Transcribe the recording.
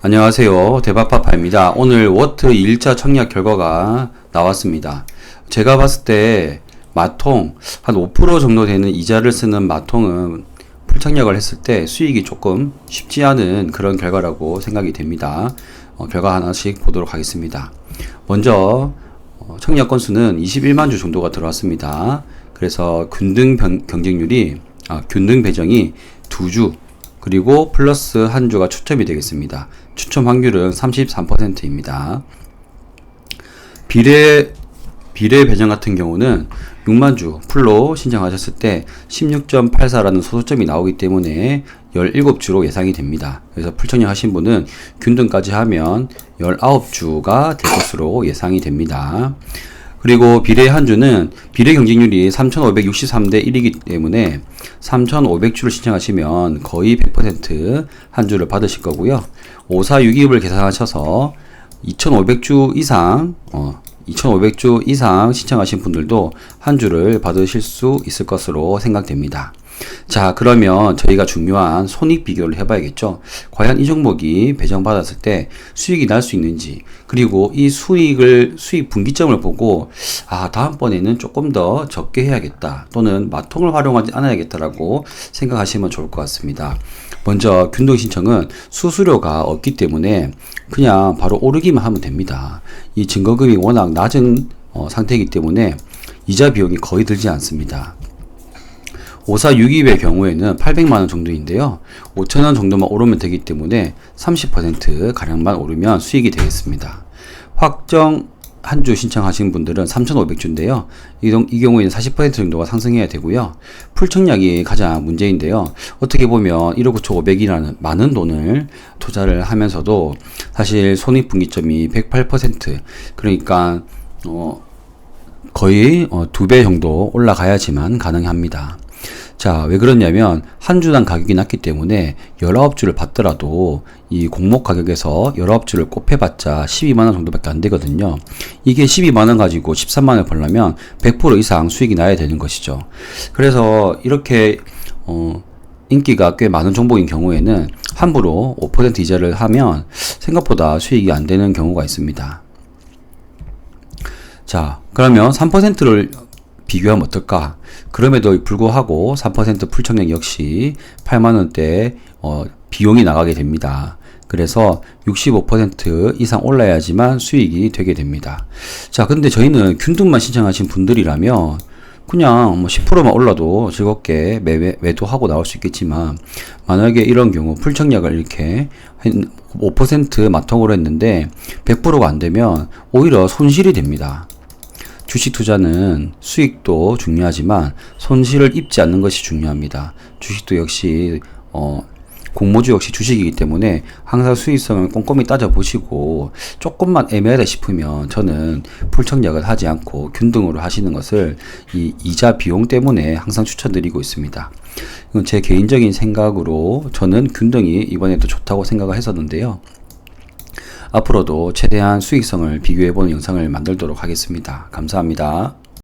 안녕하세요. 대박파파입니다. 오늘 워트 2일차 청약 결과가 나왔습니다. 제가 봤을 때 마통 한 5% 정도 되는 이자를 쓰는 마통은 풀청약을 했을 때 수익이 조금 쉽지 않은 그런 결과라고 생각이 됩니다. 어, 결과 하나씩 보도록 하겠습니다. 먼저 어, 청약 건수는 21만 주 정도가 들어왔습니다. 그래서 균등 변- 경쟁률이 아, 균등 배정이 두주 그리고 플러스 한 주가 추첨이 되겠습니다. 추첨 확률은 33%입니다. 비례 비례 배정 같은 경우는 6만 주 풀로 신청하셨을 때 16.84라는 소수점이 나오기 때문에 17주로 예상이 됩니다. 그래서 풀청약 하신 분은 균등까지 하면 19주가 될 것으로 예상이 됩니다. 그리고 비례 한 주는 비례 경쟁률이 3,563대 1이기 때문에 3,500주를 신청하시면 거의 100%한 주를 받으실 거고요. 5462을 계산하셔서 2,500주 이상 어 2,500주 이상 신청하신 분들도 한 주를 받으실 수 있을 것으로 생각됩니다. 자, 그러면 저희가 중요한 손익 비교를 해봐야겠죠. 과연 이 종목이 배정받았을 때 수익이 날 수 있는지, 그리고 이 수익을, 수익 분기점을 보고, 아, 다음번에는 조금 더 적게 해야겠다. 또는 마통을 활용하지 않아야겠다라고 생각하시면 좋을 것 같습니다. 먼저 균등 신청은 수수료가 없기 때문에 그냥 바로 오르기만 하면 됩니다. 이 증거금이 워낙 낮은 어, 상태이기 때문에 이자 비용이 거의 들지 않습니다. 5462의 경우에는 800만원 정도인데요. 5천원 정도만 오르면 되기 때문에 30% 가량만 오르면 수익이 되겠습니다. 확정 한 주 신청하신 분들은 3,500주인데요. 이, 동- 이 경우에는 40% 정도가 상승해야 되고요. 풀청약이 가장 문제인데요. 어떻게 보면 1억 9,500이라는 많은 돈을 투자를 하면서도 사실 손익분기점이 108% 그러니까 어, 거의 어, 두 배 정도 올라가야지만 가능합니다. 자, 왜 그러냐면 한 주당 가격이 낮기 때문에 19주를 받더라도 이 공모 가격에서 19주를 곱해봤자 12만 원 정도밖에 안 되거든요. 이게 12만 원 가지고 13만 원 벌려면 100% 이상 수익이 나야 되는 것이죠. 그래서 이렇게 어 인기가 꽤 많은 종목인 경우에는 함부로 5% 이자를 하면 생각보다 수익이 안 되는 경우가 있습니다. 자, 그러면 3%를 비교하면 어떨까? 그럼에도 불구하고 3% 풀청약 역시 8만원대 어, 비용이 나가게 됩니다. 그래서 65% 이상 올라야지만 수익이 되게 됩니다. 자, 근데 저희는 균등만 신청하신 분들이라면 그냥 뭐 10%만 올라도 즐겁게 매, 매도하고 나올 수 있겠지만 만약에 이런 경우 풀청약을 이렇게 한5% 마통으로 했는데 100%가 안 되면 오히려 손실이 됩니다. 주식 투자는 수익도 중요하지만 손실을 입지 않는 것이 중요합니다. 주식도 역시 어 공모주 역시 주식이기 때문에 항상 수익성을 꼼꼼히 따져보시고 조금만 애매하다 싶으면 저는 풀청약을 하지 않고 균등으로 하시는 것을 이 이자 비용 때문에 항상 추천드리고 있습니다. 이건 제 개인적인 생각으로 저는 균등이 이번에도 좋다고 생각을 했었는데요. 앞으로도 최대한 수익성을 비교해보는 영상을 만들도록 하겠습니다. 감사합니다.